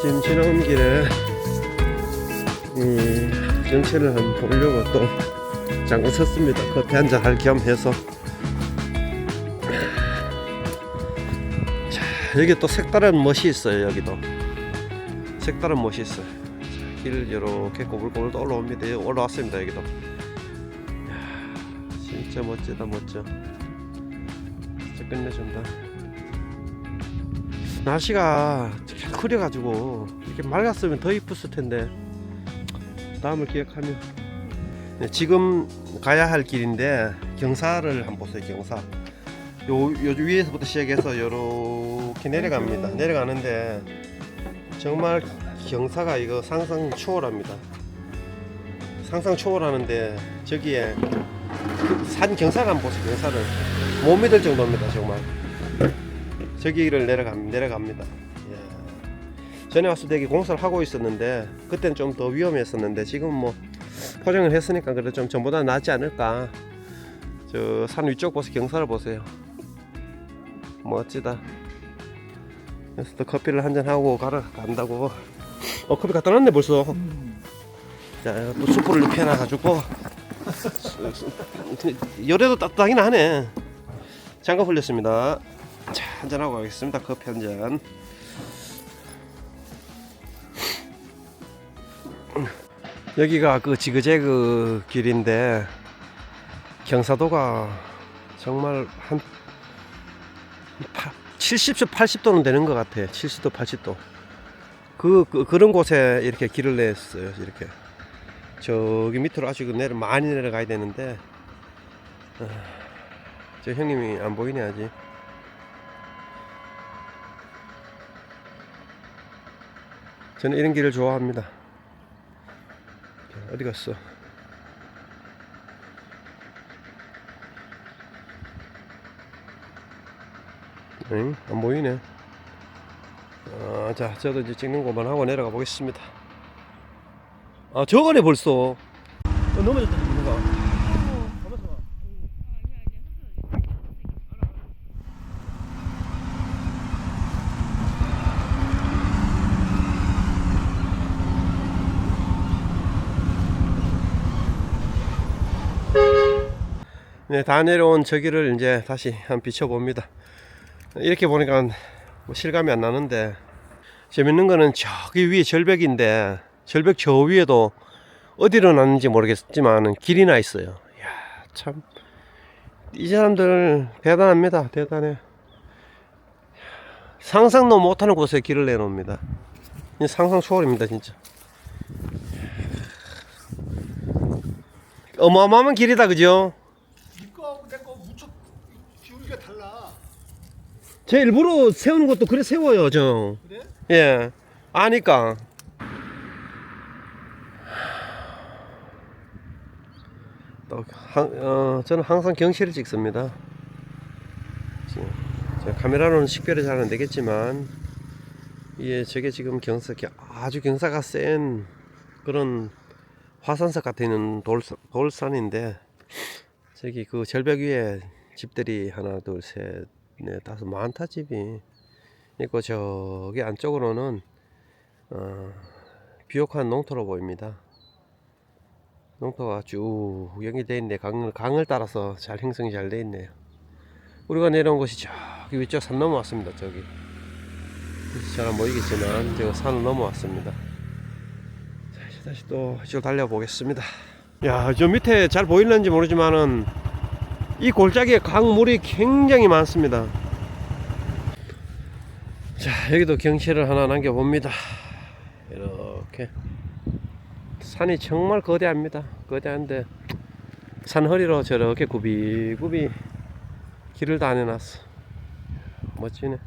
지금 지나온 길에 음, 정체를 한번 보려고 또 잠깐 섰습니다. 커피 한잔 할 겸 해서. 자, 여기 또 색다른 멋이 있어요. 여기도 색다른 멋이 있어요. 자, 길 이렇게 꼬불꼬불 또 올라옵니다. 올라왔습니다. 여기도. 이야, 진짜 멋지다 멋져. 진짜 끝내준다. 날씨가 흐려가지고 이렇게 맑았으면 더 이뻤을 텐데. 다음을 기억하며 네, 지금 가야 할 길인데 경사를 한번 보세요 경사. 요, 요 위에서부터 시작해서 요렇게 내려갑니다. 내려가는데 정말 경사가 이거 상상 초월합니다. 상상 초월하는데 저기에 그산 경사를 한번 보세요 경사를. 못 믿을 정도입니다 정말. 저기를 내려갑, 내려갑니다. 이야. 전에 때 여기 공사를 하고 있었는데 그때는 좀 더 위험했었는데 지금 뭐 포장을 했으니까 그래도 좀 전보다 낫지 않을까. 저 산 위쪽 보세요. 경사를 보세요. 멋지다. 그래서 또 커피를 한잔 하고 가러 간다고. 어 커피 갖다 놨네 벌써. 자 또 숯불을 이렇게 해놔가지고. 열에도 따뜻하긴 하네. 장갑 흘렸습니다. 자 한잔하고 가겠습니다. 커피 한잔 여기가 그 지그재그 길인데 경사도가 정말 한 70도 80도는 되는 것 같아 70도 80도. 그, 그 그런 곳에 이렇게 길을 냈어요 이렇게. 저기 밑으로 아직 내려 많이 내려가야 되는데 아, 저 형님이 안 보이네 아직. 저는 이런 길을 좋아합니다 어디 갔어? 응? 안 보이네. 아, 자, 저도 이제 찍는 것만 하고 내려가 보겠습니다. 아, 저거네 벌써. 어, 넘어졌다, 누가. 네, 다 내려온 저기를 이제 다시 한 비춰봅니다. 이렇게 보니까 뭐 실감이 안 나는데 재밌는 거는 저기 위에 절벽인데 절벽 저 위에도 어디로 났는지 모르겠지만 길이 나 있어요. 이야, 참. 이 사람들 대단합니다. 대단해. 상상도 못하는 곳에 길을 내놓습니다. 이 상상 초월입니다, 진짜. 어마어마한 길이다, 그죠? 기울기가 달라. 제 일부러 세우는 것도 그래 세워요, 저. 그래? 예. 아니까. 또, 항, 어, 저는 항상 경치를 찍습니다. 제가 카메라로는 식별이 잘 안 되겠지만, 예, 저게 지금 경사, 아주 경사가 센 그런 화산석 같은 돌, 돌산인데, 저기 그 절벽 위에 집들이 하나, 둘, 셋, 넷, 다섯, 많다, 집이. 있고 저기 안쪽으로는 어, 비옥한 농토로 보입니다. 농토가 쭉 연결되어 있네. 강을, 강을 따라서 잘 형성이 잘 되어 있네요. 우리가 내려온 곳이 저기 위쪽 산 넘어왔습니다. 저기 잘 안 보이겠지만 저 산을 넘어왔습니다. 자, 이제 다시 또 이쪽 달려보겠습니다. 야, 저 밑에 잘 보이는지 모르지만은 이 골짜기에 강물이 굉장히 많습니다. 자 여기도 경치를 하나 남겨봅니다. 이렇게. 산이 정말 거대합니다. 거대한데 산 허리로 저렇게 굽이굽이 길을 다 내놨어. 멋지네.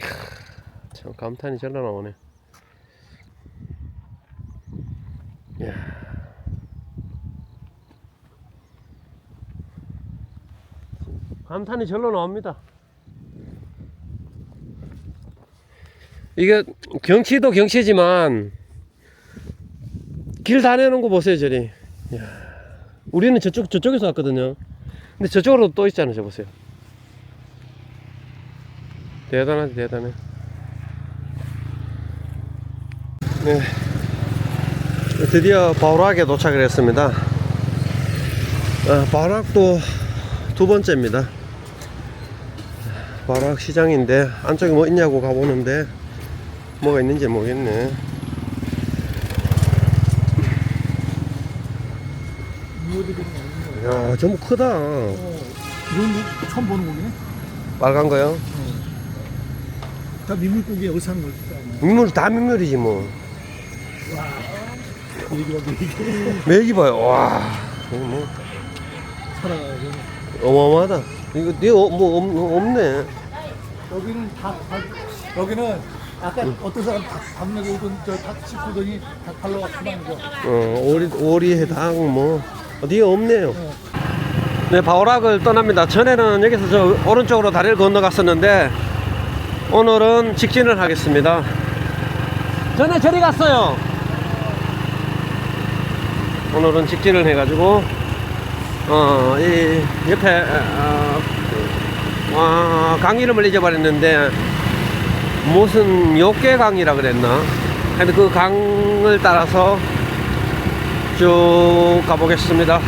크, 참 감탄이 절로 나오네 감탄이 절로 나옵니다. 이게 경치도 경치지만 길다 내놓은 거 보세요 저리. 이야, 우리는 저쪽 저쪽에서 왔거든요. 근데 저쪽으로 또 있잖아요. 저 보세요. 대단하지 대단해. 네. 드디어 바우락에 도착을 했습니다. 아, 바우락도 두 번째입니다. 바우락 시장인데 안쪽에 뭐 있냐고 가보는데 뭐가 있는지 모르겠네. 야, 전부 크다. 어, 이런 거 처음 보는 고기네. 빨간 거요? 다 민물고기 여기 사는 걸. 민물 다 민물이지 뭐. 얘기 봐, 얘기. 매기 봐요. 와, 이거 뭐 살아가야죠. 어마어마하다. 이거 네 어, 뭐 없, 없네. 여기는 닭, 닭, 여기는 아까 어떤 사람 닭, 닭 내고 오던 저닭 짚고더니 닭 팔러 왔구만 이거. 어, 오리 오리 해당 뭐 어디에 없네요. 네, 바오락을 떠납니다. 전에는 여기서 저 오른쪽으로 다리를 건너갔었는데 오늘은 직진을 하겠습니다. 전에 저리 갔어요. 오늘은 직진을 해가지고 어, 이 옆에 어, 와, 강 이름을 잊어버렸는데 무슨 욕계강이라 그랬나? 근데 그 강을 따라서 쭉 가보겠습니다.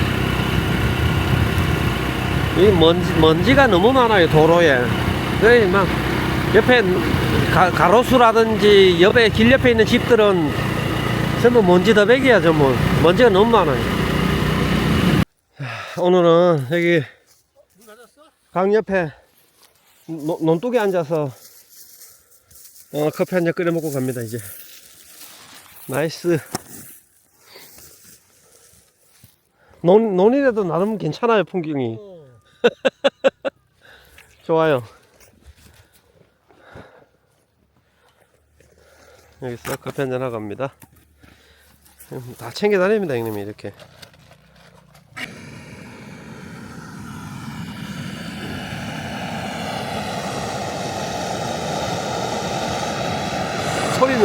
이 먼지, 먼지가 너무 많아요, 도로에. 막, 옆에 가, 가로수라든지 옆에 길 옆에 있는 집들은 전부 먼지 더백이야, 전부. 먼지가 너무 많아요. 자, 오늘은 여기 강 옆에 노- 논둑에 앉아서 어, 커피 한 잔 끓여 먹고 갑니다, 이제. 나이스. 논, 논이라도 나름 괜찮아요, 풍경이. 좋아요. 여기서 커피 한 잔 하고 갑니다. 음, 다 챙겨 다닙니다, 형님이 이렇게.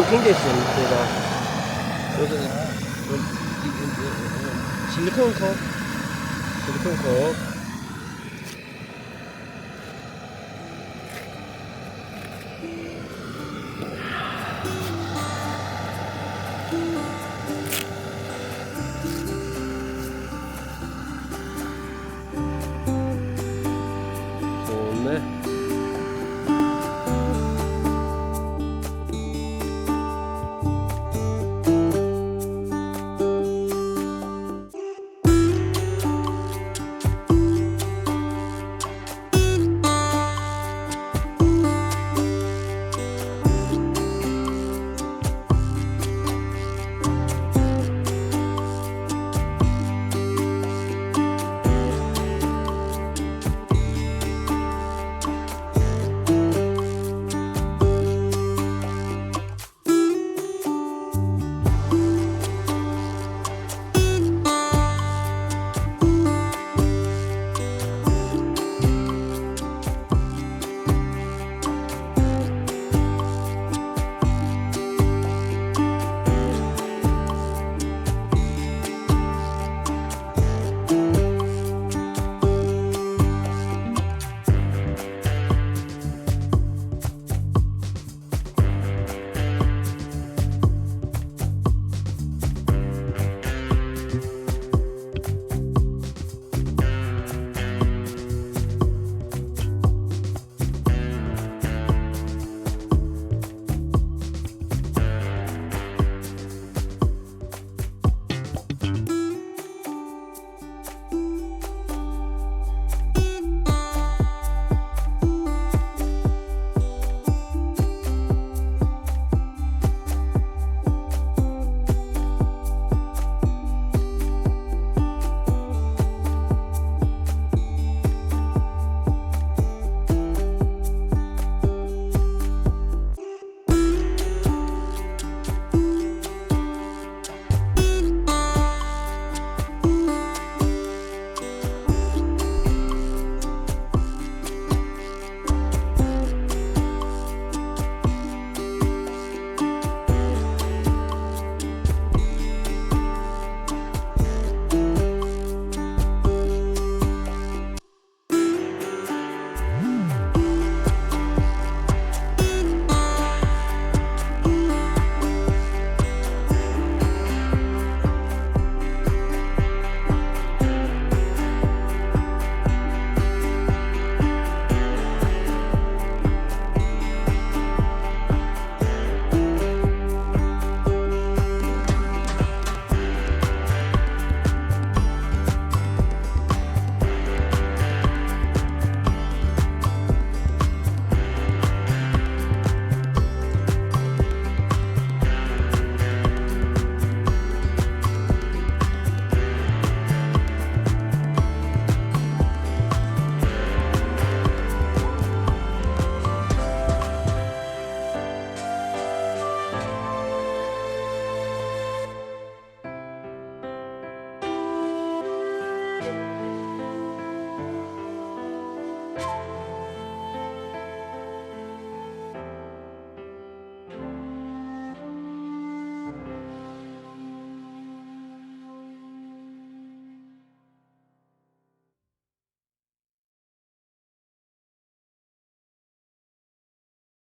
굉장히 셉니다. 요즘 실리콘 컵, 실리콘 컵. 네.